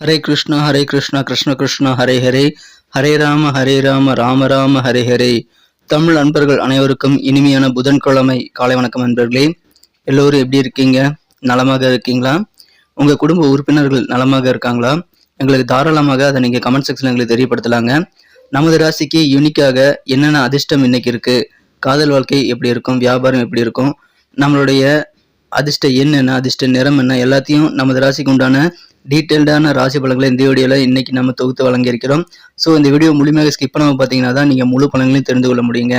ஹரே கிருஷ்ணா ஹரே கிருஷ்ணா கிருஷ்ண கிருஷ்ணா ஹரே ஹரே. ஹரே ராம ஹரே ராம ராம ராம ஹரே ஹரே. தமிழ் அன்பர்கள் அனைவருக்கும் இனிமையான புதன்கிழமை காலை வணக்கம் அன்பர்களே எல்லோரும் எப்படி இருக்கீங்க? நலமாக இருக்கீங்களா? உங்கள் குடும்ப உறுப்பினர்கள் நலமாக இருக்காங்களா? எங்களுக்கு தாராளமாக அதை நீங்கள் கமெண்ட் செக்ஷன் எங்களுக்கு தெரியப்படுத்தலாங்க. நமது ராசிக்கு யூனிக்காக என்னென்ன அதிர்ஷ்டம் இன்னைக்கு இருக்கு? காதல் வாழ்க்கை எப்படி இருக்கும்? வியாபாரம் எப்படி இருக்கும்? நம்மளுடைய அதிர்ஷ்ட எண் என்ன அதிர்ஷ்ட நிறம் என்ன? எல்லாத்தையும் நமது ராசிக்கு உண்டான டீட்டெயில்டான ராசி பலன்களை இந்த வீடியோவில் இன்றைக்கி நம்ம தொகுத்து வழங்கியிருக்கிறோம். ஸோ இந்த வீடியோ முழுமையாக ஸ்கிப் பண்ணாமல் பார்த்தீங்கன்னா தான் நீங்கள் முழு பலன்களையும் தெரிந்து கொள்ள முடியுங்க.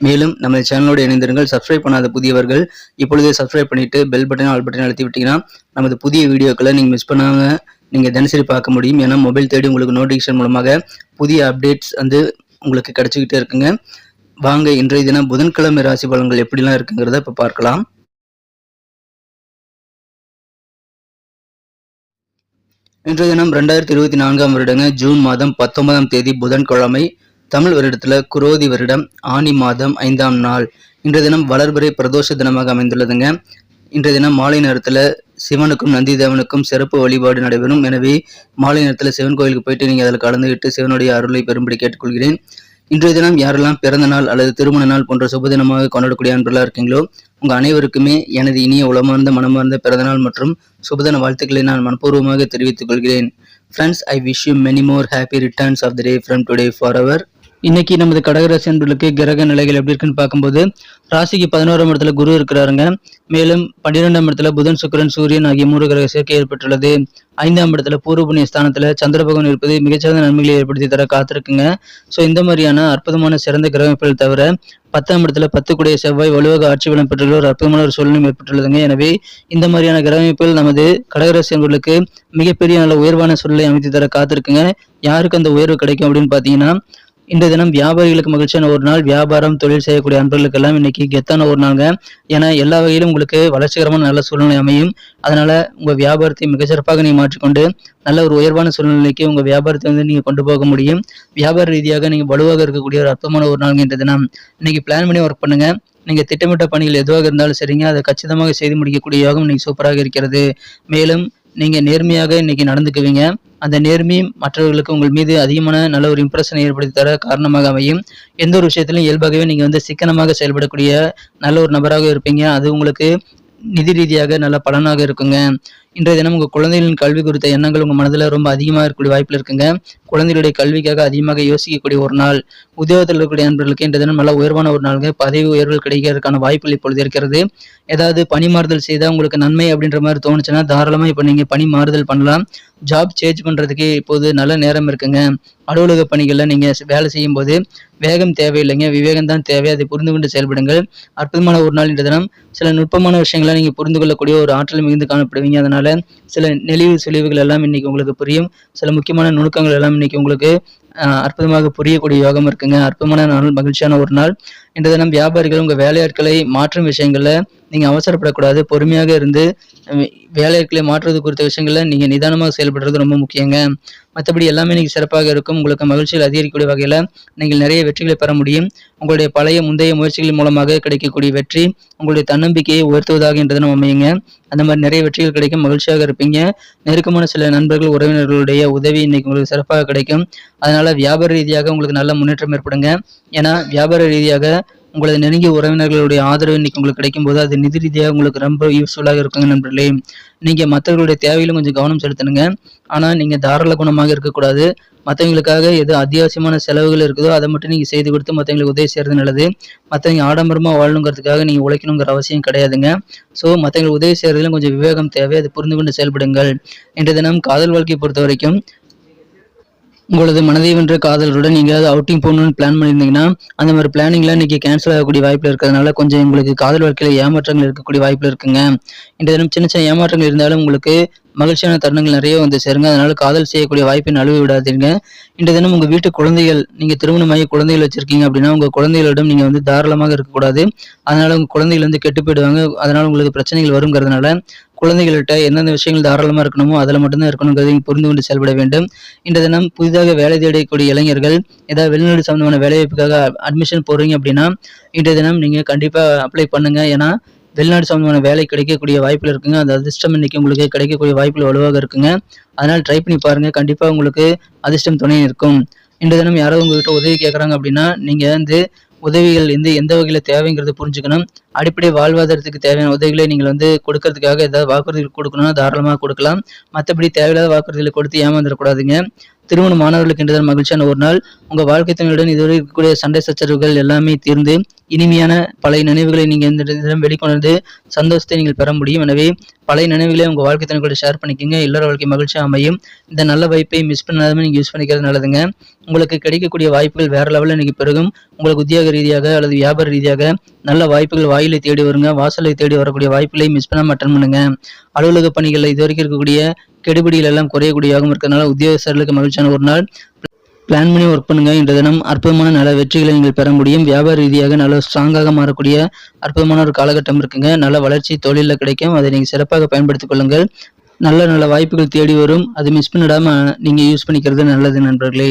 மேலும் நம்ம சேனலோடு இணைந்திருங்கள். சப்ஸ்கிரைப் பண்ணாத புதியவர்கள் இப்பொழுதே சப்ஸ்கிரைப் பண்ணிட்டு பெல் பட்டன் ஆல் பட்டன் அழுத்தி விட்டீங்கன்னா நமது புதிய வீடியோக்களை நீங்கள் மிஸ் பண்ணாமல் நீங்கள் தினசரி பார்க்க முடியும். ஏன்னா மொபைல் தேடி உங்களுக்கு நோட்டிஃபிகேஷன் மூலமாக புதிய அப்டேட்ஸ் வந்து உங்களுக்கு கிடைச்சிக்கிட்டே இருக்குங்க. வாங்க இன்றைய தினம் புதன்கிழமை ராசி பலன்கள் எப்படிலாம் இருக்குங்கிறத இப்போ பார்க்கலாம். இன்றைய தினம் ரெண்டாயிரத்தி இருபத்தி நான்காம் வருடங்க ஜூன் மாதம் பத்தொன்பதாம் தேதி புதன்கிழமை தமிழ் வருடத்துல குரோதி வருடம் ஆனி மாதம் ஐந்தாம் நாள். இன்றைய தினம் வளர்பிறை பிரதோஷ தினமாக அமைந்துள்ளதுங்க. இன்றைய தினம் மாலை நேரத்துல சிவனுக்கும் நந்தி தேவனுக்கும் சிறப்பு வழிபாடு நடைபெறும். எனவே மாலை நேரத்துல சிவன் கோயிலுக்கு போயிட்டு நீங்க அதில் கலந்துகிட்டு சிவனுடைய அருளை பெறும்படி கேட்டுக்கொள்கிறேன். இன்றைய தினம் யாரெல்லாம் பிறந்த நாள் அல்லது திருமண நாள் போன்ற சுப தினமாக கொண்டாடக்கூடிய அன்பர்களாக இருக்கீங்களோ உங்க அனைவருக்குமே எனது இனிய உளமார்ந்த மனமார்ந்த பிறந்தநாள் மற்றும் சுபதின வாழ்த்துக்களை நான் மனப்பூர்வமாக தெரிவித்துக் கொள்கிறேன். Friends I wish you many more happy returns of the day from today for our இன்னைக்கு நமது கடகராசி அன்பர்களுக்கு கிரக நிலைகள் எப்படி இருக்குன்னு பார்க்கும்போது ராசிக்கு பதினோராம் இடத்துல குரு இருக்கிறாருங்க. மேலும் பன்னிரெண்டாம் இடத்துல புதன் சுக்கரன் சூரியன் ஆகிய மூன்று கிரக சேர்க்கை ஏற்பட்டுள்ளது. ஐந்தாம் இடத்துல பூர்வ புண்ணிய ஸ்தானத்துல சந்திர பகவான் இருப்பது மிகச்சிறந்த நன்மைகளை ஏற்படுத்தி தர காத்திருக்குங்க. ஸோ இந்த மாதிரியான அற்புதமான சிறந்த கிரகங்கள் தவிர பத்தாம் இடத்துல பத்து கூடிய செவ்வாய் வலுவாக ஆட்சி பலம் பெற்றுள்ள ஒரு அற்புதமான ஒரு சூழ்நிலை ஏற்பட்டுள்ளதுங்க. எனவே இந்த மாதிரியான கிரகமைப்பில் நமது கடகராசி அன்பர்களுக்கு மிகப்பெரிய நல்ல உயர்வான சூழ்நிலை அமைத்து தர காத்திருக்குங்க. யாருக்கு அந்த உயர்வு கிடைக்கும் அப்படின்னு பார்த்தீங்கன்னா இந்த தினம் வியாபாரிகளுக்கு மகிழ்ச்சியான ஒரு நாள். வியாபாரம் தொழில் செய்யக்கூடிய அன்பர்களுக்கு எல்லாம் இன்னைக்கு கெத்தான ஒரு நாளுங்க. ஏன்னா எல்லா வகையிலும் உங்களுக்கு வளர்ச்சிகரமான நல்ல சூழ்நிலை அமையும். அதனால உங்க வியாபாரத்தை மிகச்சிறப்பாக நீங்க மாற்றிக்கொண்டு நல்ல ஒரு உயர்வான சூழ்நிலைக்கு உங்க வியாபாரத்தை வந்து நீங்க கொண்டு போக முடியும். வியாபார ரீதியாக நீங்க வலுவாக இருக்கக்கூடிய ஒரு அற்புதமான ஒரு நாள் இந்த தினம். இன்னைக்கு பிளான் பண்ணி ஒர்க் பண்ணுங்க. நீங்க திட்டமிட்ட பணிகள் எதுவாக இருந்தாலும் சரிங்க. அதை கச்சிதமாக செய்து முடிக்கக்கூடிய யோகம் இன்னைக்கு சூப்பராக இருக்கிறது. மேலும் நீங்க நேர்மையாக இன்னைக்கு நடந்துக்குவீங்க. அந்த நேர்மை மற்றவர்களுக்கு உங்கள் மீது அதிகமான நல்ல ஒரு இம்ப்ரெஷனை ஏற்படுத்தி தர காரணமாக அமையும். எந்த ஒரு விஷயத்திலும் இயல்பாகவே நீங்க வந்து சிக்கனமாக செயல்படக்கூடிய நல்ல ஒரு நபராக இருப்பீங்க. அது உங்களுக்கு நிதி ரீதியாக நல்ல பலனாக இருக்குங்க. இன்றைய தினம் உங்கள் குழந்தைகளின் கல்வி குறித்த எண்ணங்கள் உங்கள் மனதில் ரொம்ப அதிகமாக இருக்கக்கூடிய வாய்ப்பில் இருக்குங்க. குழந்தைகளுடைய கல்விக்காக அதிகமாக யோசிக்கக்கூடிய ஒரு நாள் உத்தியோகத்தில் இருக்கக்கூடிய நண்பர்களுக்கு இன்றைய தினம் நல்ல உயர்வான ஒரு நாளுங்க. பதவி உயர்வுகள் கிடைக்கிறதுக்கான வாய்ப்புகள் இப்பொழுது இருக்கிறது. ஏதாவது பணி மாறுதல் செய்தால் உங்களுக்கு நன்மை அப்படின்ற மாதிரி தோணுச்சுன்னா தாராளமாக இப்போ நீங்கள் பணி மாறுதல் பண்ணலாம். ஜாப் சேஞ்ச் பண்ணுறதுக்கு இப்போது நல்ல நேரம் இருக்குங்க. அலுவலக பணிகளில் நீங்கள் வேலை செய்யும் போது வேகம் தேவையில்லைங்க. விவேகம் தான் தேவை. அதை புரிந்து கொண்டு செயல்படுங்கள். அற்புதமான ஒரு நாள் இன்றைய தினம். சில நுட்பமான விஷயங்களை நீங்கள் புரிந்து கொள்ளக்கூடிய ஒரு ஆற்றல் மிகுந்து காணப்படுவீங்க. அதனால் சில நெளிவு சுழிவுகள் எல்லாம் இன்னைக்கு உங்களுக்கு புரியும். சில முக்கியமான நுணுக்கங்கள் எல்லாம் இன்னைக்கு உங்களுக்கு அற்புதமாக புரியக்கூடிய யோகம் இருக்குங்க. அற்புதமான நாள் மகிழ்ச்சியான ஒரு நாள். இன்றைய தினம் வியாபாரிகள் உங்கள் வேலையாட்களை மாற்றும் விஷயங்களில் நீங்கள் அவசரப்படக்கூடாது. பொறுமையாக இருந்து வேலையாட்களை மாற்றுவது குறித்த விஷயங்களில் நீங்கள் நிதானமாக செயல்படுறது ரொம்ப முக்கியங்க. மற்றபடி எல்லாமே நீங்கள் சிறப்பாக இருக்கும். உங்களுக்கு மகிழ்ச்சிகள் அதிகரிக்கக்கூடிய வகையில் நீங்கள் நிறைய வெற்றிகளை பெற முடியும். உங்களுடைய பழைய முந்தைய முயற்சிகள் மூலமாக கிடைக்கக்கூடிய வெற்றி உங்களுடைய தன்னம்பிக்கையை உயர்த்துவதாக என்றது நம்ம அமையுங்க. அந்த மாதிரி நிறைய வெற்றிகள் கிடைக்கும். மகிழ்ச்சியாக இருப்பீங்க. நெருக்கமான சில நண்பர்கள் உறவினர்களுடைய உதவி இன்னைக்கு உங்களுக்கு சிறப்பாக கிடைக்கும். அதனால வியாபார ரீதியாக உங்களுக்கு நல்ல முன்னேற்றம் ஏற்படுங்க. ஏன்னா வியாபார ரீதியாக உங்களது நெருங்கிய உறவினர்களுடைய ஆதரவு இன்னைக்கு உங்களுக்கு கிடைக்கும் போது அது நிதி ரீதியாக உங்களுக்கு ரொம்ப யூஸ்ஃபுல்லாக இருக்குங்க நண்பர்களே. நீங்க மற்றவர்களுடைய தேவையிலும் கொஞ்சம் கவனம் செலுத்தணுங்க ஆனா நீங்க தாராள குணமாக இருக்கக்கூடாது. மற்றவங்களுக்காக எது அத்தியாவசியமான செலவுகள் இருக்குதோ அதை மட்டும் நீங்கள் செய்து கொடுத்து மற்றவங்களுக்கு உதவி செய்கிறது நல்லது. மற்றவங்க ஆடம்பரமாக வாழணுங்கிறதுக்காக நீங்கள் உழைக்கணுங்கிற அவசியம் கிடையாதுங்க. ஸோ மற்றவங்களுக்கு உதவி செய்கிறதுல கொஞ்சம் விவேகம் தேவை. அதை புரிந்து கொண்டு செயல்படுங்கள். இன்றைய தினம் காதல் வாழ்க்கையை பொறுத்த வரைக்கும் உங்களது மனதை வென்ற காதலருடன் நீங்கள் அவுட்டிங் போகணும்னு பிளான் பண்ணியிருந்தீங்கன்னா அந்த மாதிரி பிளானிங்லாம் இன்னைக்கு கேன்சல் ஆகக்கூடிய வாய்ப்பில் இருக்கிறதுனால கொஞ்சம் உங்களுக்கு காதல் வாழ்க்கையில் ஏமாற்றங்கள் இருக்கக்கூடிய வாய்ப்பில் இருக்குங்க. இந்த தினம் சின்ன சின்ன ஏமாற்றங்கள் இருந்தாலும் உங்களுக்கு மகிழ்ச்சியான தருணங்கள் நிறைய வந்து சேருங்க. அதனால காதல் செய்யக்கூடிய வாய்ப்பை நழுவி விடாதீங்க. இந்த தினம் உங்கள் வீட்டு குழந்தைகள் நீங்கள் திருமணமாகி குழந்தைகள் வச்சுருக்கீங்க அப்படின்னா உங்கள் குழந்தைகளிடம் நீங்கள் வந்து தாராளமாக இருக்கக்கூடாது. அதனால் உங்கள் குழந்தைகள் வந்து கெட்டு போயிடுவாங்க. அதனால் உங்களுக்கு பிரச்சனைகள் வருங்கிறதுனால குழந்தைகள்கிட்ட எந்தெந்த விஷயங்கள் தாராளமாக இருக்கணுமோ அதில் மட்டும்தான் இருக்கணுங்கிறதை புரிந்து கொண்டு செயல்பட வேண்டும். இன்றைய தினம் புதிதாக வேலை தேடக்கூடிய இளைஞர்கள் ஏதாவது வெளிநாடு சம்மந்தமான வேலைவாய்ப்புக்காக அட்மிஷன் போடுறீங்க அப்படின்னா இன்றைய தினம் நீங்கள் கண்டிப்பாக அப்ளை பண்ணுங்கள் ஏன்னா வெளிநாடு சம்பந்தமான வேலை கிடைக்கக்கூடிய வாய்ப்புகள் இருக்குங்க. அந்த அதிர்ஷ்டம் இன்னைக்கு உங்களுக்கு கிடைக்கக்கூடிய வாய்ப்புகள் வலுவாக இருக்குங்க. அதனால் ட்ரை பண்ணி பாருங்கள் கண்டிப்பாக உங்களுக்கு அதிர்ஷ்டம் துணை இருக்கும். இன்றைய தினம் யாராவது உங்ககிட்ட உதவி கேட்குறாங்க அப்படின்னா நீங்கள் வந்து உதவிகள் வந்து எந்த வகையில் தேவைங்கிறத புரிஞ்சுக்கணும். அடிப்படை வாழ்வாதாரத்துக்கு தேவையான உதவிகளை நீங்கள் வந்து கொடுக்கறதுக்காக ஏதாவது வாக்குறுதிகள் கொடுக்கணும்னா தாராளமாக கொடுக்கலாம். மற்றபடி தேவையில்லாத வாக்குறுதிகளை கொடுத்து ஏமாந்துடக்கூடாதுங்க. திருமண மாணவர்களுக்கு இன்று மகிழ்ச்சியான ஒரு நாள். உங்கள் வாழ்க்கை துணையுடன் இதுவரை இருக்கக்கூடிய சண்டை சச்சரவுகள் எல்லாமே தீர்ந்து இனிமையான பழைய நினைவுகளை நீங்கள் இந்த தினம் வெளிக்கொணர்ந்து சந்தோஷத்தை நீங்கள் பெற முடியும். எனவே பழைய நினைவுகளை உங்கள் வாழ்க்கை துணைகளை கூட ஷேர் பண்ணிக்கோங்க. இல்லற வாழ்க்கை மகிழ்ச்சியாக அமையும். இந்த நல்ல வாய்ப்பை மிஸ் பண்ணாமல் நீங்கள் யூஸ் பண்ணிக்கிறது நல்லதுங்க. உங்களுக்கு கிடைக்கக்கூடிய வாய்ப்புகள் வேறு லெவலில் இன்றைக்கி பெருகும். உங்களுக்கு உத்தியோக ரீதியாக அல்லது வியாபார ரீதியாக நல்ல வாய்ப்புகள் வாயிலை தேடி வருங்க. வாசலை தேடி வரக்கூடிய வாய்ப்புகளை மிஸ் பண்ணாமல் அட்டன் பண்ணுங்கள் அலுவலக பணிகளில் இது வரைக்கும் இருக்கக்கூடிய கெடுபிடிகள் எல்லாம் குறையக்கூடியதாகவும் இருக்கிறதுனால உத்தியோகஸ்தர்களுக்கு மகிழ்ச்சியான ஒரு நாள். பிளான் பண்ணி ஒர்க் பண்ணுங்க. இன்ற தினம் அற்புதமான நல்ல வெற்றிகளை நீங்கள் பெற முடியும். வியாபார ரீதியாக நல்ல ஸ்ட்ராங்காக மாறக்கூடிய அற்புதமான ஒரு காலகட்டம் இருக்குங்க. நல்ல வளர்ச்சி தொழிலில் கிடைக்கும். அதை நீங்கள் சிறப்பாக பயன்படுத்திக் கொள்ளுங்கள். நல்ல நல்ல வாய்ப்புகள் தேடி வரும். அது மிஸ் பண்ணிடாம நீங்கள் யூஸ் பண்ணிக்கிறது நல்லது நண்பர்களே.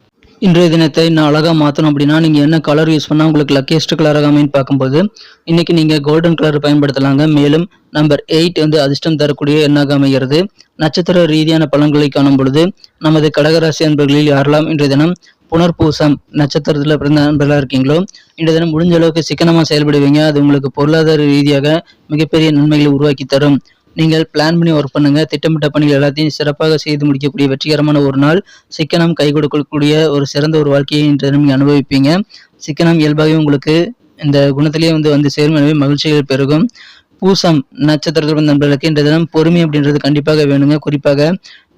இன்றைய தினத்தை நான் அழகாக மாற்றணும் அப்படின்னா நீங்கள் என்ன கலர் யூஸ் பண்ணால் உங்களுக்கு லக்கியஸ்ட் கலராக அமைன்னு பார்க்கும்போது இன்னைக்கு நீங்கள் கோல்டன் கலர் பயன்படுத்தலாங்க. மேலும் நம்பர் எயிட் வந்து அதிர்ஷ்டம் தரக்கூடிய எண்ணாக அமைகிறது. நட்சத்திர ரீதியான பலன்களை காணும் பொழுது நமது கடகராசி அன்பர்களில் யாரெல்லாம் இன்றைய தினம் புனர்பூசம் நட்சத்திரத்தில் பிறந்த அன்பர்களாக இருக்கீங்களோ இன்றைய தினம் முடிஞ்ச அளவுக்கு சிக்கனமாக செயல்படுவீங்க. அது உங்களுக்கு பொருளாதார ரீதியாக மிகப்பெரிய நன்மைகளை உருவாக்கி தரும். நீங்கள் பிளான் பண்ணி ஒர்க் பண்ணுங்க. திட்டமிட்ட பணிகள் எல்லாத்தையும் சிறப்பாக செய்து முடிக்கக்கூடிய வெற்றிகரமான ஒரு நாள். சிக்கனம் கை கொடுக்கக்கூடிய ஒரு சிறந்த ஒரு வாழ்க்கையை இன்று நீங்கள் அனுபவிப்பீங்க. சிக்கனம் இயல்பாகவே உங்களுக்கு இந்த குணத்திலேயே வந்து வந்து சேரும். எனவே மகிழ்ச்சிகள் பெருகும். பூசம் நட்சத்திரத்துடன் நண்பர்களுக்கு இன்றைய தினம் பொறுமை அப்படின்றது கண்டிப்பாக வேணுங்க. குறிப்பாக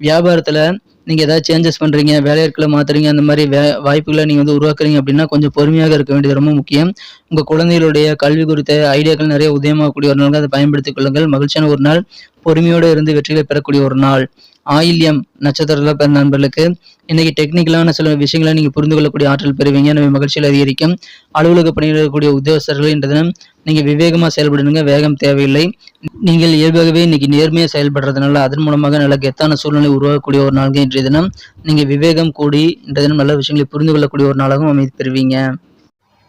வியாபாரத்தில் நீங்கள் ஏதாவது சேஞ்சஸ் பண்ணுறீங்க வேலையாட்களை மாற்றுறீங்க அந்த மாதிரி வே வாய்ப்புகளை நீங்கள் வந்து உருவாக்குறீங்க அப்படின்னா கொஞ்சம் பொறுமையாக இருக்க வேண்டியது ரொம்ப முக்கியம். உங்கள் குழந்தைகளுடைய கல்வி குறித்த ஐடியாக்கள் நிறைய உதயமாகக்கூடிய ஒரு நாள் அதை பயன்படுத்திக் கொள்ளுங்கள். மகிழ்ச்சியான ஒரு நாள். பொறுமையோடு இருந்து வெற்றிகளை பெறக்கூடிய ஒரு நாள். ஆயில்யம் நட்சத்திரத்தில் பிறந்த நண்பர்களுக்கு. இன்னைக்கு டெக்னிக்கலான சில விஷயங்களை நீங்கள் புரிந்து கொள்ளக்கூடிய ஆற்றல் பெறுவீங்க. நம்ம மகிழ்ச்சியில் அதிகரிக்கும். அலுவலக பணியில் இருக்கக்கூடிய உத்தியோகஸ்தர்கள் இன்ற தினம் நீங்கள் விவேகமாக செயல்படுங்க. வேகம் தேவையில்லை. நீங்கள் இயல்பாகவே இன்னைக்கு நேர்மையாக செயல்படுறதுனால அதன் மூலமாக நல்ல கெத்தான சூழ்நிலை உருவாக்கக்கூடிய ஒரு நாள்கள் இன்றைய தினம். நீங்கள் விவேகம் கூடி இன்றைய தினம் நல்ல விஷயங்களை புரிந்து கொள்ளக்கூடிய ஒரு நாளாகவும் அமைதி பெறுவீங்க.